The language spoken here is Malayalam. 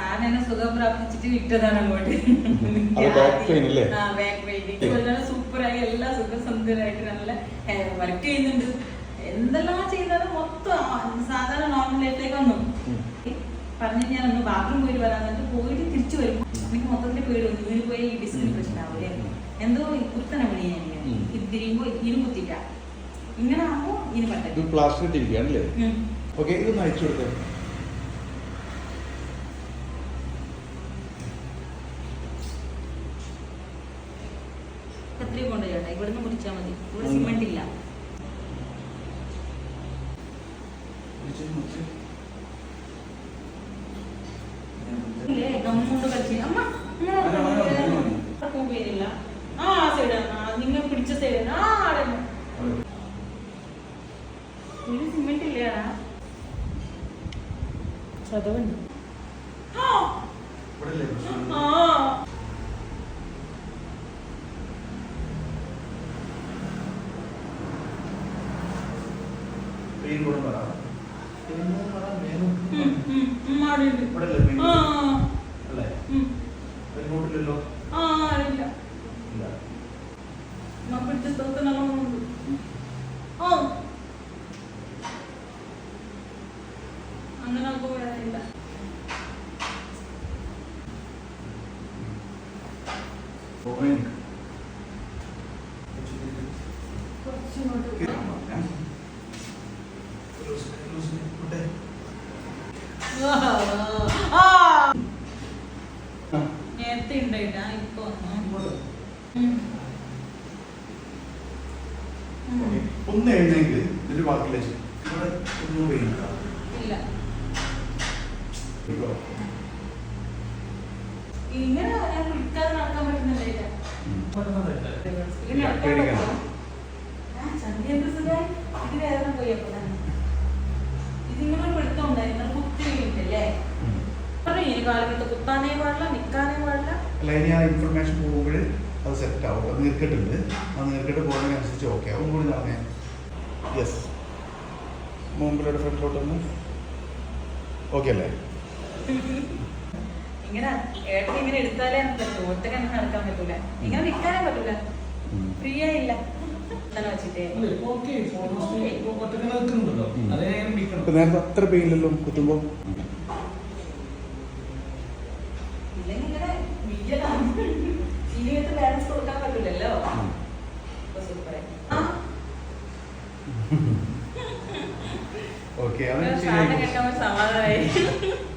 സാറിന് എന്നെ സുഖം പ്രാപിച്ചിട്ട് വിട്ടതാണ് അങ്ങോട്ട്. സൂപ്പറായി എല്ലാം സുഖസുന്ദരായിട്ട് നല്ല വർക്ക് ചെയ്യുന്നുണ്ട്. എന്തെല്ലാം ചെയ്താലും മൊത്തം സാധാരണ നോർമൽ ലൈഫിലേക്ക് വന്നു. പറഞ്ഞു ഞാൻ ഒന്ന് ബാത്റൂം പോയിട്ട് വരാൻ എന്നിട്ട് പോയിട്ട് തിരിച്ചു വരും. എനിക്ക് മൊത്തത്തിൽ പേടി വന്നു. ഇതിന് പോയി ഡിസ്കിന് പ്രശ്നമാവില്ലേ എന്തോ കുത്തനെ വിളി ഞാൻ. ഇത് തിരിയുമ്പോ ഇതിനും കുത്തിട്ട ഇങ്ങനെ ആകുമ്പോ ഇതിന് ഇത് പറ്റും പ്ലാസ്റ്റർ ഇട്ടിരിക്കുകയാണല്ലേ ഓക്കെ ഇതൊന്ന് അയച്ചു കൊടുത്തേ. കത്രി കൊണ്ടുപോയി ഇവിടുന്ന് മുറിച്ചാൽ മതി. ഇവിടെ. സിമെന്റ് ഇല്ല. ഗമ്മുണ്ട് കളിച്ച്. അമ്മ. ആർക്കും പേരില്ല. ആ സൈഡ് നിങ്ങൾ പിടിച്ച സൈഡ് ആ. ആടെ ഒരു സിമെന്റ് ഇല്ലേടാ ചതവുണ്ട്. ആ ആ ഉം, ഉം, ഉം, ആടുണ്ട്. ആ ഉം. ആ ഇല്ല ഞാൻ പിടിച്ച സ്ഥലത്ത് നല്ലോണം ഉണ്ട്. ഓ. അങ്ങനെ വരാനില്ല കുറച്ചിങ്ങോട്ട് നേരത്തെ ഉണ്ടായിട്ടാ ഇപ്പൊ. ഒന്ന് എഴുന്നേക്ക് ഇതിന്റെ ബാക്കിലേക്ക് ഇല്ല. ഇങ്ങനെ ഞാൻ വിളിക്കാതെ നടക്കാൻ പറ്റുന്നില്ല. കാലത്ത് കുത്താനേ പാടില്ല നിക്കാനേ പാടില്ല. അല്ല ഇനി ആ ഇൻഫർമേഷൻ പോകുമ്പോൾ അത് സെറ്റ് ആവും. അത് നീർക്കെട്ടുണ്ട്. ആ നീർക്കെട്ട് പോകുന്നതിനനുസരിച്ച് ഓക്കെ ആവും. കൂടി നടന്നേ. യെസ് മുമ്പിലൂടെ ഫ്രണ്ടിലോട്ട് ഒന്ന്. ഓക്കെ അല്ലേ? ഇങ്ങനെ ഏട്ടൻ ഇങ്ങനെ എടുത്താലേ പറ്റൂ. ഒറ്റയ്ക്ക് അങ്ങനെ നടക്കാൻ പറ്റൂല. ഇങ്ങനെ പറ്റൂല. ഫ്രീ ആയില്ല. നേരത്തെ അത്ര പെയിനില്ലല്ലോ കുത്തുമ്പോ? ഇല്ലെങ്കിൽ ഇങ്ങനെ വീഴലാണ് ജീവിതത്തിൽ ബാലൻസ് കൊടുക്കാൻ പറ്റില്ലല്ലോ ഓക്കെ സമാധാനമായി